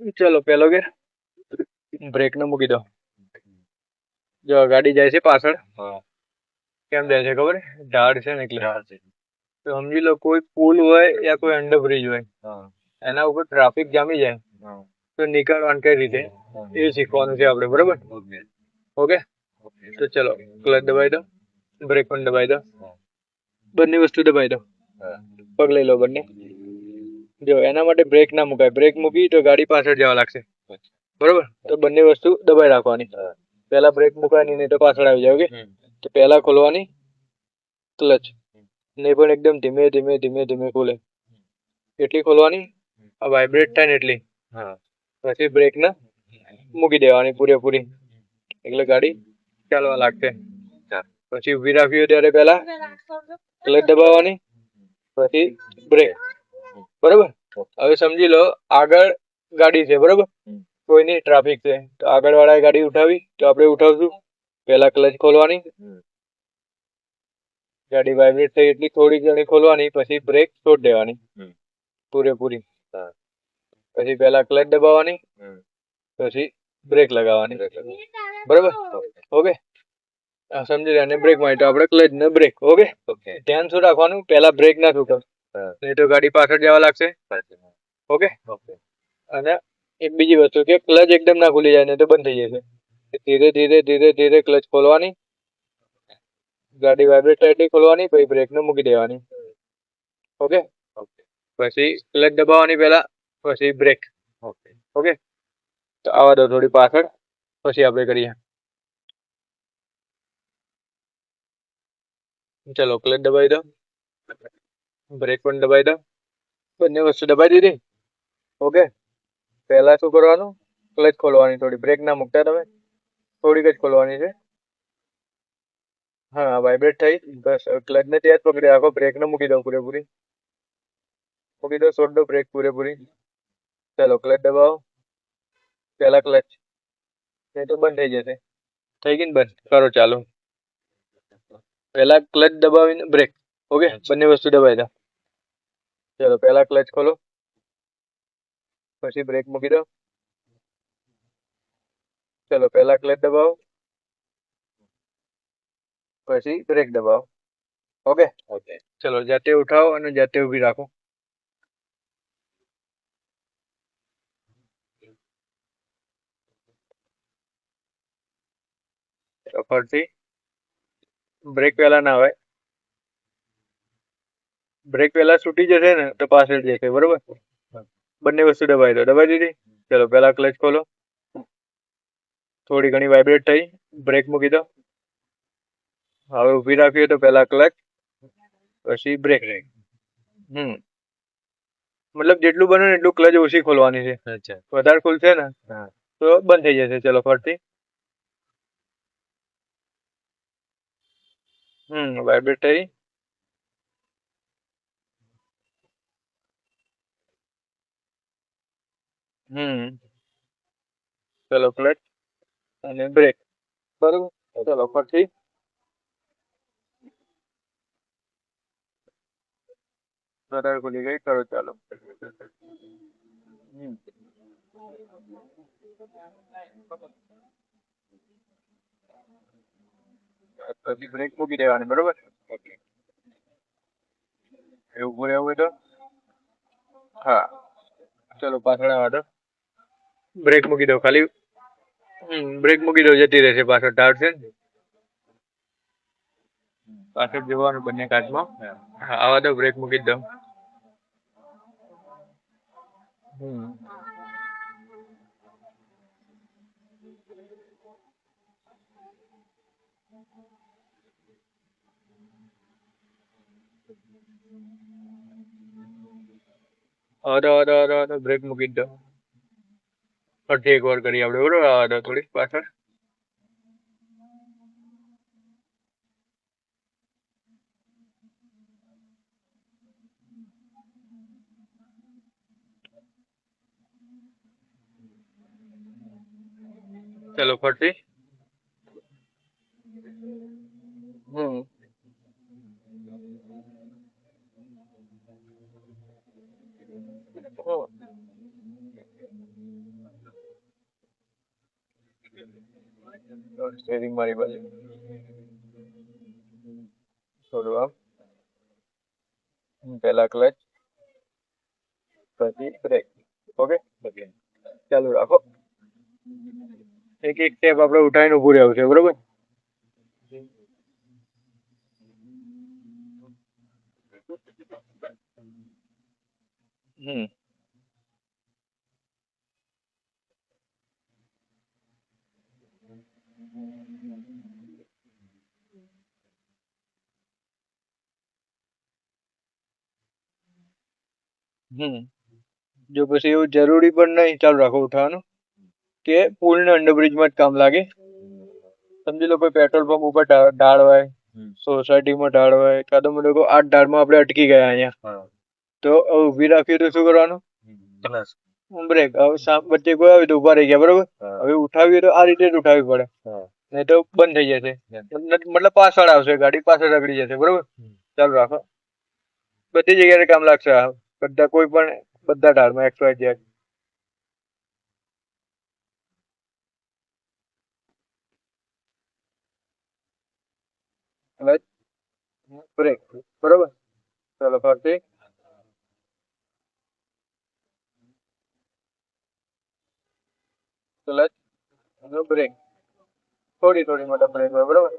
ચલો પેલો ગેર. બ્રેક ને મૂકી દો. જો ગાડી જાય છે પાછળ. કેમ જાય છે ખબર? ઢાળ છે ને એટલે. તો સમજી લો કોઈ પુલ હોય યા કોઈ અંડરબ્રિજ હોય એના ઉપર ટ્રાફિક જામી જાય. તો નીકળવાનું કઈ રીતે? એ શીખવાનું છે આપણે બરોબર? ઓકે. તો ચલો ક્લચ દબાઈ દો. બ્રેક પણ દબાઈ દો. બંને વસ્તુ દબાઈ દો. પગલે પગ લઈ લો બંને. જો એના માટે બ્રેક ના મુકાય. બ્રેક મૂકી તો ગાડી પાછળ જવા લાગશે. બરોબર? તો બંને વસ્તુ દબાઈ રાખવાની. પહેલા બ્રેક મૂકવાની નહીં તો પાછળ આવી જાય ઓકે તો પહેલા ખોલવાની ક્લચ ને પણ એકદમ ધીમે ધીમે ધીમે ધીમે ખોલે. એટલી ખોલવાની આ વાઇબ્રેટ થાય ને એટલી. હા. પછી બ્રેક ના મૂકી દેવાની પૂરેપૂરી. એટલે ગાડી ચાલવા લાગશે. પછી ઊભી રાખવી ત્યારે પહેલા ક્લચ દબાવવાની પછી બ્રેક બરોબર? હવે સમજી લો આગળ ગાડી છે બરોબર? કોઈ કોઈની ટ્રાફિક છે. તો આગળ વાળાએ ગાડી ઉઠાવી તો આપણે ઉઠાવશું. પહેલા ક્લચ ખોલવાની. ગાડી વાઇબ્રેટ થઈ એટલી થોડી ઘણી ખોલવાની પછી બ્રેક છોડ દેવાની. પૂરેપૂરી. પછી પહેલા ક્લચ દબાવવાની પછી બ્રેક લગાવવાની. બરોબર? ઓકે? સમજી રહ્યા અને બ્રેકમાં તો આપણે ક્લચ ને બ્રેક ઓકે? ઓકે ધ્યાન શું રાખવાનું પહેલા બ્રેક ના છૂટો. નહીં તો ગાડી પાછળ જવા લાગશે? ઓકે. ઓકે. અને એક બીજી વસ્તુ કે ક્લચ એકદમ ના ખુલી જાય ને તો બંધ થઈ જશે. ધીરે ધીરે ધીરે ધીરે ક્લચ ખોલવાની. ગાડી વાઇબ્રેટ એટલી ખોલવાની પછી બ્રેક ને મૂકી દેવાની. ઓકે? ઓકે. પછી ક્લચ દબાવવાની પહેલા પછી બ્રેક ઓકે. ઓકે? તો આવા દો થોડી પાછળ પછી આપણે કરીએ. ચલો ક્લચ દબાવી દો. બ્રેક પણ દબાવી દો. બંને વસ્તુ દબાવી દીધી. ઓકે પહેલા શું કરવાનું? ક્લચ ખોલવાની થોડી. બ્રેક ના મૂકતા તમે. થોડીક જ ખોલવાની છે. હા વાઇબ્રેટ થઈ. બસ ક્લચ ને ત્યાં જ પકડી બ્રેક ને મૂકી દો પૂરેપૂરી. મૂકી દો, છોડ દો બ્રેક પૂરેપૂરી. ચલો ક્લચ દબાવો. પહેલા ક્લચ એ તો બંધ થઈ જશે. થઈ ગઈ ને બંધ? કરો, ચાલો. પહેલા ક્લચ દબાવીને બ્રેક ઓકે બંને વસ્તુ દબાવી દો. ચલો પહેલા ક્લચ ખોલો. પછી બ્રેક મૂકી દો. ચલો પહેલા ક્લચ દબાવો. પછી બ્રેક દબાવો. ઓકે ઓકે ચલો જાતે ઉઠાવો અને જાતે ઊભી રાખો. ફરીથી બ્રેક પહેલા ના હોય બ્રેક પહેલા છૂટી જશે ને તો પાછળ જશે બરોબર? બંને વસ્તુ દબાવી દો. દબાવી દીધી? ચલો પહેલા ક્લચ ખોલો. થોડી ઘણી વાઇબ્રેટ થઈ. બ્રેક મૂકી દો. હવે ઊભી રાખીએ તો પહેલા ક્લચ પછી બ્રેક હમ. મતલબ જેટલું બને ને એટલું ક્લચ ઓછી ખોલવાની છે. અચ્છા. વધારે ખુલશે ને હા. તો બંધ થઈ જશે. ચલો ફરતી હમ વાઇબ્રેટ થઈ. હમ. ચલો ક્લચ અને બ્રેક બરોબર? ચલો, પછી? વધારે ગઈ કરો, ચાલો. પછી બ્રેક મૂકી દેવાની, બરોબર? ઓકે એવું રહેવું હોય તો? હા. ચલો, પાછળ આવવા દો બ્રેક મૂકી દો ખાલી. બ્રેક મૂકી દો જતી રહેશે પાછળ છે ને. પાછળ જવાનું બંને કાચમાં. આવા દો બ્રેક મૂકી દો અરે અરે દો બ્રેક મૂકી દો ફરીથી એક વાર કરીએ આપણે બરોબર? આવા દો થોડી પાછળ. ચલો ફરતી. હમ હમ. સ્ટેરિંગ મારી બાજુ. થોડું આમ. પહેલા ક્લચ પછી બ્રેક ઓકે ચાલુ રાખો. એક એક સ્ટેપ આપણે ઉઠાવીને ઉભું રહેવું છે બરોબર? હમ. હમ. જો પછી એવું જરૂરી પણ નહીં ચાલુ રાખો ઉઠાવવાનું કે પુલ ને અંડરબ્રિજમાં જ કામ લાગે. સમજી લો કોઈ પેટ્રોલ પંપ ઉપર ઢાળવાય ઢાળ હોય સોસાયટીમાં ઢાળ હોય કાં તો મને આ ઢાળમાં આપણે અટકી ગયા અહીંયા. તો ઊભી ઊભી રાખીએ તો શું કરવાનું? બ્રેક હવે વચ્ચે કોઈ આવે તો ઊભા રહી ગયા બરોબર? હવે ઉઠાવીએ તો આ રીતે જ ઉઠાવવી પડે. નહીં તો બંધ થઈ જશે. મતલબ પાછળ આવશે ગાડી પાછળ રગડી જશે બરોબર? ચાલુ રાખો. બધી જગ્યાએ કામ લાગશે આ. બધા કોઈ પણ, બધા ઢાળમાં એક્સ વાય ઝેડ બ્રેક બરોબર? ચાલો ફરતી અને બ્રેક થોડી થોડી મોટા બ્રેક હોય, બરોબર?